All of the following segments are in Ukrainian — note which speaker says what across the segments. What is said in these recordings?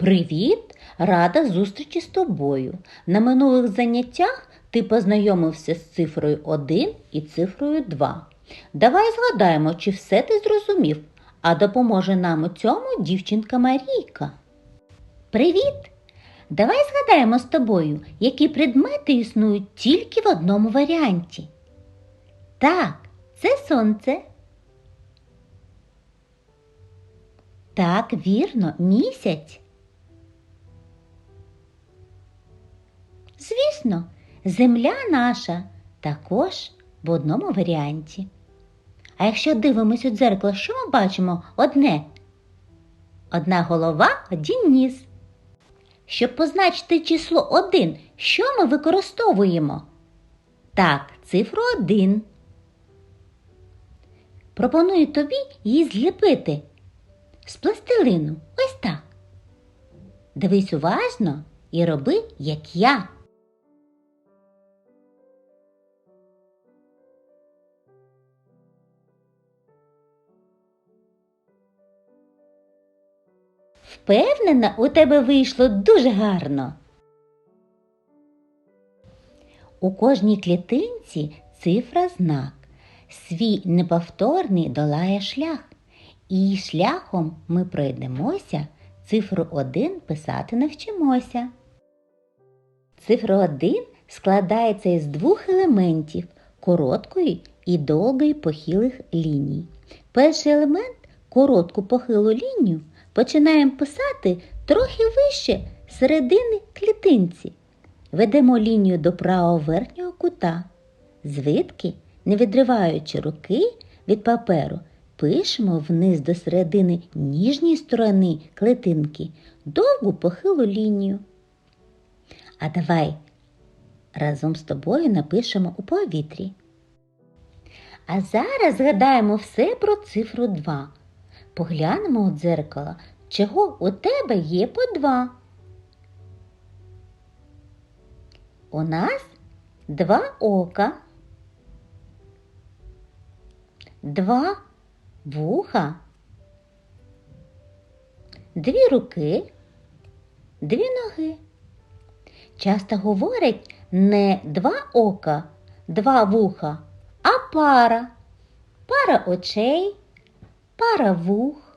Speaker 1: Привіт! Рада зустрічі з тобою. На минулих заняттях ти познайомився з цифрою 1 і цифрою 2. Давай згадаємо, чи все ти зрозумів, а допоможе нам у цьому дівчинка Марійка. Привіт! Давай згадаємо з тобою, які предмети існують тільки в одному варіанті. Так, це сонце. Так, вірно, місяць. Звісно, земля наша також в одному варіанті. А якщо дивимось у дзеркало, що ми бачимо одне? Одна голова, один ніс. Щоб позначити число 1, що ми використовуємо? Так, цифру 1. Пропоную тобі її зліпити з пластилину. Ось так. Дивись уважно і роби, як я. Впевнена, у тебе вийшло дуже гарно. У кожній клітинці цифра знак. Свій неповторний долає шлях. І шляхом ми пройдемося, цифру 1 писати навчимося. Цифра 1 складається із двох елементів короткої і довгої похилих ліній. Перший елемент коротку похилу лінію починаємо писати трохи вище середини клітинці. Ведемо лінію до правого верхнього кута. Звідки, не відриваючи руки від паперу, пишемо вниз до середини ніжньої сторони клітинки довгу похилу лінію. А давай разом з тобою напишемо у повітрі. А зараз згадаємо все про цифру 2. Поглянемо у дзеркало, чого у тебе є по два. У нас два ока, два вуха, дві руки, дві ноги. Часто говорять не два ока, два вуха, а пара, пара очей пара вух,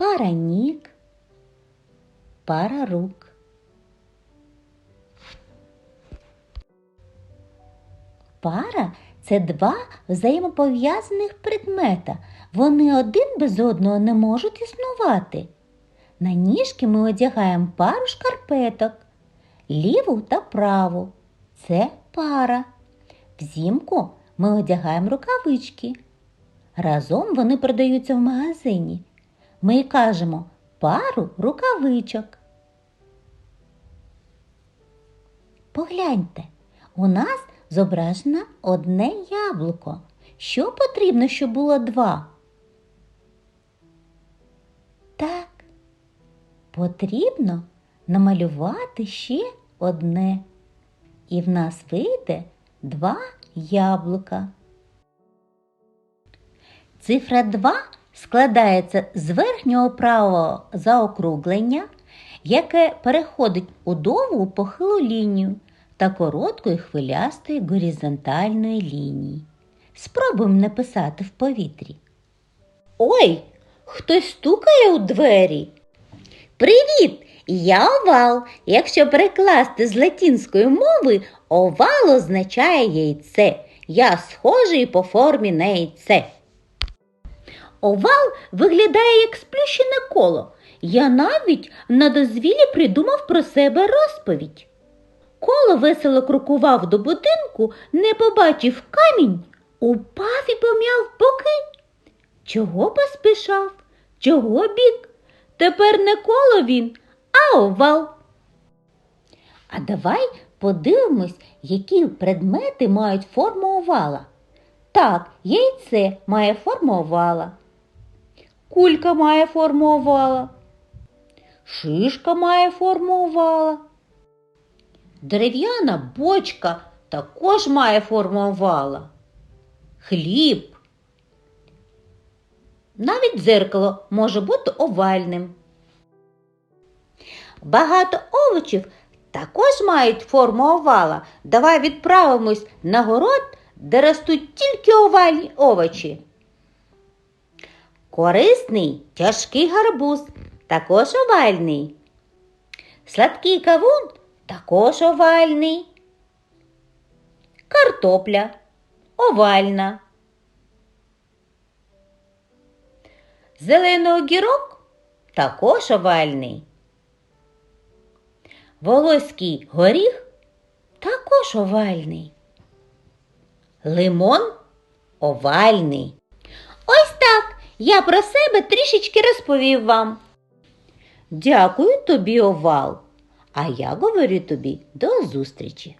Speaker 1: пара ніг, пара рук. Пара це два взаємопов'язаних предмета. Вони один без одного не можуть існувати. На ніжки ми одягаємо пару шкарпеток, ліву та праву. Це пара. Взімку ми одягаємо рукавички. Разом вони продаються в магазині. Ми кажемо пару рукавичок. Погляньте, у нас зображено одне яблуко. Що потрібно, щоб було два? Так, потрібно намалювати ще одне. І в нас вийде два яблука. Цифра 2 складається з верхнього правого заокруглення, яке переходить у довгу похилу лінію та короткої хвилястої горизонтальної лінії. Спробуємо написати в повітрі. Ой, хтось стукає у двері. Привіт! Я овал. Якщо перекласти з латинської мови, овал означає яйце. Я схожий по формі на яйце. Овал виглядає як сплющене коло. Я навіть на дозвілі придумав про себе розповідь. Коло весело крокував до будинку, не побачив камінь, упав і пом'яв боки. Чого поспішав? Чого бік? Тепер не коло він, а овал. А давай подивимось, які предмети мають форму овала. Так, яйце має форму овала. Кулька має форму овала. Шишка має форму овала. Дерев'яна бочка також має форму овала. Хліб. Навіть дзеркало може бути овальним. Багато овочів також мають форму овала. Давай відправимось на город, де ростуть тільки овальні овочі. Корисний тяжкий гарбуз, також овальний. Сладкий кавун також овальний. Картопля овальна. Зелений огірок також овальний. Волоський горіх також овальний. Лимон овальний. Я про себе трішечки розповів вам. Дякую тобі, овал. А я говорю тобі до зустрічі.